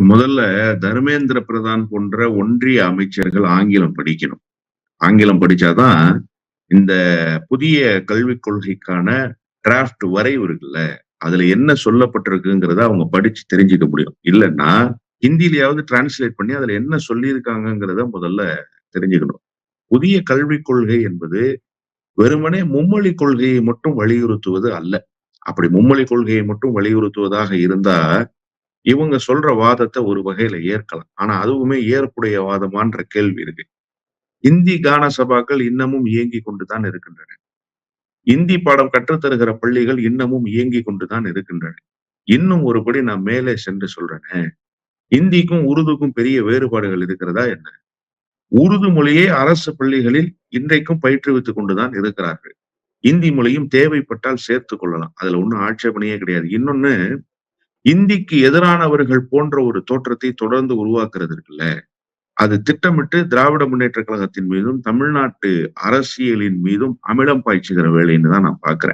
முதல்ல தர்மேந்திர பிரதான் போன்ற ஒன்றிய அமைச்சர்கள் ஆங்கிலம் படிக்கணும். ஆங்கிலம் படிச்சாதான் இந்த புதிய கல்விக் கொள்கைக்கான டிராஃப்ட் வரைவு இருக்குல்ல அதுல என்ன சொல்லப்பட்டிருக்குங்கிறத அவங்க படிச்சு தெரிஞ்சுக்க முடியும். இல்லைன்னா ஹிந்திலையாவது டிரான்ஸ்லேட் பண்ணி அதுல என்ன சொல்லியிருக்காங்கங்கிறத முதல்ல தெரிஞ்சுக்கணும். புதிய கல்விக் கொள்கை என்பது வெறுமனே மும்மொழி கொள்கையை மட்டும் வலியுறுத்துவது அல்ல. அப்படி மும்மொழி கொள்கையை மட்டும் வலியுறுத்துவதாக இருந்தா இவங்க சொல்ற வாதத்தை ஒரு வகையில ஏற்கலாம். ஆனா அதுவுமே ஏற்புடைய வாதமான்ற கேள்வி இருக்கு. இந்தி கான சபாக்கள் இன்னமும் இயங்கி கொண்டுதான் இருக்கின்றன. இந்தி பாடம் கற்றுத்தருகிற பள்ளிகள் இன்னமும் இயங்கி கொண்டுதான் இருக்கின்றன. இன்னும் ஒருபடி நான் மேலே சென்று சொல்றேனே இந்திக்கும் உருதுக்கும் பெரிய வேறுபாடுகள் இருக்கிறதா என்ன? உருது மொழியை அரசு பள்ளிகளில் இன்றைக்கும் பயிற்றுவித்துக் கொண்டுதான் இருக்கிறார்கள். இந்தி மொழியும் தேவைப்பட்டால் சேர்த்துக் கொள்ளலாம். அதுல ஒன்றும் ஆட்சேபனையே கிடையாது. இன்னொன்னு இந்திக்கு எதிரானவர்கள் போன்ற ஒரு தோற்றத்தை தொடர்ந்து உருவாக்குறது இருக்குல்ல? அது திட்டமிட்டு திராவிட முன்னேற்ற கழகத்தின் மீதும் தமிழ்நாட்டு அரசியலின் மீதும் அமிலம் பாய்ச்சுகிற வேலைன்னு தான் நான் பாக்குறேன்.